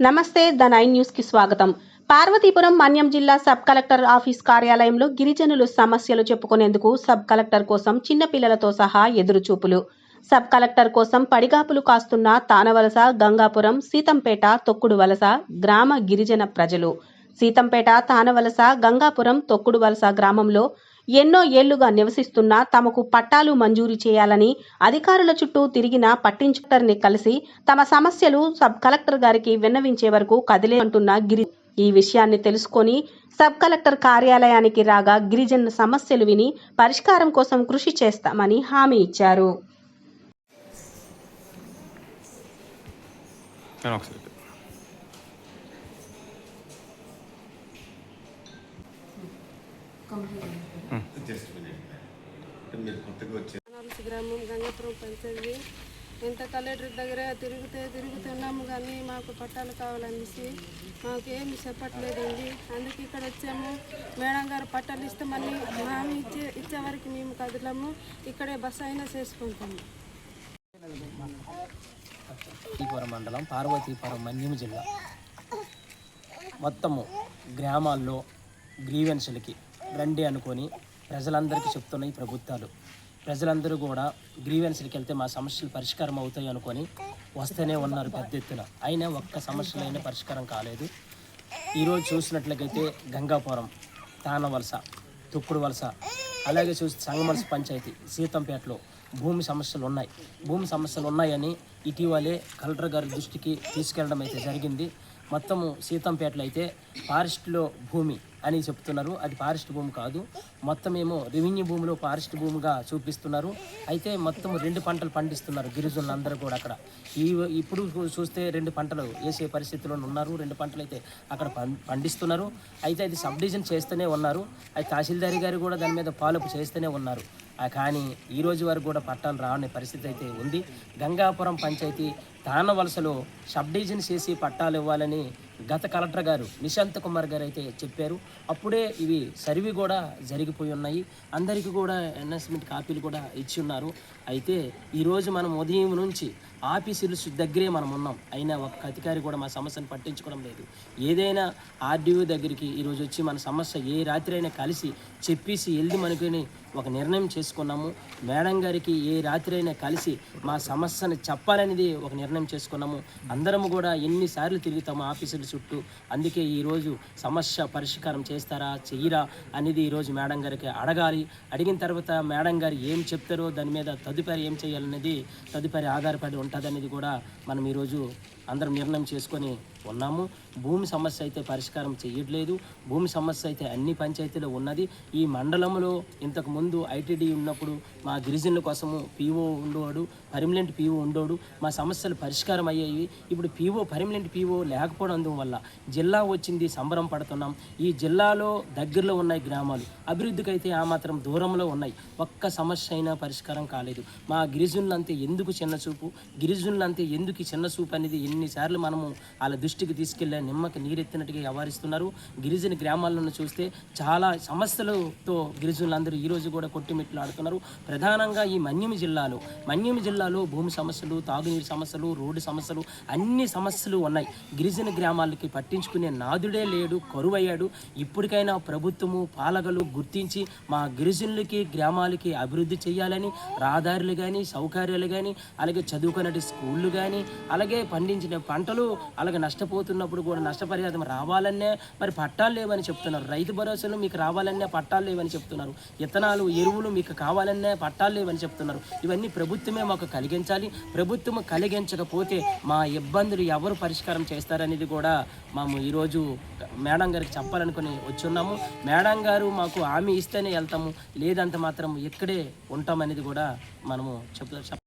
నమస్తే the nine న్యూస్కి స్వాగతం. పార్వతీపురం మన్యం జిల్లా సబ్ కలెక్టర్ ఆఫీస్ కార్యాలయంలో గిరిజనులు సమస్యలు చెప్పుకునేందుకు సబ్ కలెక్టర్ కోసం చిన్నపిల్లలతో సహా ఎదురుచూపులు. సబ్ కలెక్టర్ కోసం పడిగాపులు కాస్తున్న తానవలస గంగాపురం సీతంపేట తొక్కుడు వలస గ్రామ గిరిజన ప్రజలు. సీతంపేట తానవలస గంగాపురం తొక్కుడు వలస గ్రామంలో ఎన్నో ఏళ్ళుగా నివసిస్తున్న తమకు పట్టాలు మంజూరు చేయాలని అధికారుల చుట్టూ తిరిగిన పట్టించుటర్ని కలిసి తమ సమస్యలు సబ్ కలెక్టర్ గారికి విన్నవించే వరకు కదిలే అంటున్న గిరి ఈ విషయాన్ని తెలుసుకొని సబ్ కలెక్టర్ కార్యాలయానికి రాగా గిరిజన సమస్యలు విని పరిష్కారం కోసం కృషి చేస్తామని హామీ ఇచ్చారు. గ్రామం గంగాపురం పంచాయతీ ఇంత కలెక్టర్ దగ్గర తిరుగుతే తిరుగుతున్నాము కానీ మాకు పట్టాలు కావాలనేసి మాకు ఏమి చెప్పట్లేదండి అందుకే ఇక్కడ వచ్చాము మేడం గారు పట్టాలు ఇస్తామని మళ్ళీ హామీ ఇచ్చే ఇచ్చే వరకు మేము కదలము ఇక్కడే బస్సు అయినా చేసుకుంటాము పార్వతీపురం మండలం పార్వతీపురం మన్యం జిల్లా. మొత్తము గ్రామాల్లో గ్రీవెన్స్లకి రండి అనుకొని ప్రజలందరికీ చెప్తున్నాయి ప్రభుత్వాలు. ప్రజలందరూ కూడా గ్రీవెన్స్లకి వెళ్తే మా సమస్యలు పరిష్కారం అవుతాయి అనుకొని వస్తూనే ఉన్నారు పెద్ద ఎత్తున. అయినా ఒక్క సమస్యలైనా పరిష్కారం కాలేదు. ఈరోజు చూసినట్లయితే గంగాపురం తానవలస తుక్కుడు వలస అలాగే చూసి సంగమలస పంచాయతీ సీతంపేటలో భూమి సమస్యలు ఉన్నాయి. భూమి సమస్యలు ఉన్నాయని ఇటీవలే కలెక్టర్ గారి దృష్టికి తీసుకెళ్ళడం అయితే జరిగింది. మొత్తము సీతంపేటలో అయితే ఫారెస్ట్లో భూమి అని చెప్తున్నారు. అది ఫారెస్ట్ భూమి కాదు. మొత్తం ఏమో రెవెన్యూ భూమిలో ఫారెస్ట్ భూమిగా చూపిస్తున్నారు. అయితే మొత్తం రెండు పంటలు పండిస్తున్నారు గిరిజనులు అందరూ కూడా అక్కడ. ఈ ఇప్పుడు చూస్తే రెండు పంటలు వేసే పరిస్థితిలో ఉన్నారు. రెండు పంటలు అయితే అక్కడ పం- పండిస్తున్నారు. అయితే అది సబ్ డివిజన్ చేస్తూనే ఉన్నారు. అది తహసీల్దారి గారు కూడా దాని మీద ఫాలోప్ చేస్తూనే ఉన్నారు. కానీ ఈ రోజు వరకు కూడా పట్టాలు రావని పరిస్థితి అయితే ఉంది. గంగాపురం పంచాయతీ తానవలసలో సబ్ డివిజన్ చేసి పట్టాలు ఇవ్వాలని గత కలెక్టర్ గారు నిశాంత్ కుమార్ గారు అయితే చెప్పారు. అప్పుడే ఇవి సర్వీ కూడా జరిగిపోయి ఉన్నాయి. అందరికీ కూడా అనౌన్స్మెంట్ కాపీలు కూడా ఇచ్చి ఉన్నారు. అయితే ఈరోజు మనం ఉదయం నుంచి ఆఫీసులు దగ్గరే మనం ఉన్నాం. అయినా ఒక్క అధికారి కూడా మా సమస్యను పట్టించుకోవడం లేదు. ఏదైనా ఆర్డీఓ దగ్గరికి ఈరోజు వచ్చి మన సమస్య ఏ రాత్రి అయినా కలిసి చెప్పేసి వెళ్ళి మనకుని ఒక నిర్ణయం చేసుకున్నాము. మేడం గారికి ఏ రాత్రి అయినా కలిసి మా సమస్యను చెప్పాలనేది ఒక నిర్ణయం చేసుకున్నాము. అందరము కూడా ఎన్నిసార్లు తిరుగుతాము ఆఫీసులు చుట్టూ. అందుకే ఈరోజు సమస్య పరిష్కారం చేస్తారా చెయ్యరా అనేది ఈరోజు మేడం గారికి అడగాలి. అడిగిన తర్వాత మేడం గారు ఏం చెప్తారో దాని మీద తదుపరి ఏం చేయాలనేది తదుపరి ఆధారపడి ఉంటుందనేది కూడా మనం ఈరోజు అందరం నిర్ణయం చేసుకొని ఉన్నాము భూమి సమస్య అయితే పరిష్కారం చేయట్లేదు భూమి సమస్య అయితే అన్ని పంచాయతీలో ఉన్నది. ఈ మండలంలో ఇంతకు ముందు ఐటీడీ ఉన్నప్పుడు మా గిరిజనుల కోసము పీఓ ఉండేవాడు పర్మనెంట్ పీఓ ఉండేవాడు. మా సమస్యలు పరిష్కారం అయ్యాయి. ఇప్పుడు పీఓ పర్మనెంట్ పీఓ లేకపోవడం వల్ల జిల్లా వచ్చింది సంబరం పడుతున్నాం. ఈ జిల్లాలో దగ్గరలో ఉన్నాయి గ్రామాలు. అభివృద్ధికి అయితే ఆ మాత్రం దూరంలో ఉన్నాయి. ఒక్క సమస్య అయినా పరిష్కారం కాలేదు. మా గిరిజనులంతే ఎందుకు చిన్న చూపు? గిరిజనులంతే ఎందుకు చిన్నచూపు చిన్న చూపు అనేది ఎన్నిసార్లు మనము వాళ్ళ దృష్టికి తీసుకెళ్ళే నిమ్మకి నీరెత్తినట్టుగా వ్యవహరిస్తున్నారు. గిరిజన గ్రామాలను చూస్తే చాలా సమస్యలతో గిరిజనులందరూ ఈ రోజు కూడా కొట్టిమిట్లు ఆడుతున్నారు. ప్రధానంగా ఈ మన్యం జిల్లాలో మన్యం జిల్లాలో భూమి సమస్యలు తాగునీరు సమస్యలు రోడ్డు సమస్యలు అన్ని సమస్యలు ఉన్నాయి. గిరిజన గ్రామాలకి పట్టించుకునే నాదుడే లేడు కరువయ్యాడు. ఇప్పటికైనా ప్రభుత్వము పాలకలు గుర్తించి మా గిరిజనులకి గ్రామాలకి అభివృద్ధి చేయాలని రహదారులు కానీ సౌకర్యాలు కానీ అలాగే చదువుకునే స్కూళ్ళు కానీ అలాగే పండించిన పంటలు అలాగే నష్టపోతున్నప్పుడు కూడా నష్టపరిహారం రావాలనే మరి పట్టాలు లేవని చెప్తున్నారు. రైతు భరోసాలు మీకు రావాలనే పట్టాలు లేవని చెప్తున్నారు. ఇతనాలు ఎరువులు మీకు కావాలనే పట్టాలు లేవని చెప్తున్నారు. ఇవన్నీ ప్రభుత్వమే మాకు కలిగించాలి. ప్రభుత్వం కలిగించకపోతే మా ఇబ్బందులు ఎవరు పరిష్కారం చేస్తారనేది కూడా మేము ఈరోజు మేడం గారికి చెప్పాలనుకుని వచ్చున్నాము. మేడం గారు మాకు హామీ ఇస్తేనే వెళ్తాము. లేదంటే మాత్రం ఇక్కడే ఉంటామనేది కూడా మనము చెప్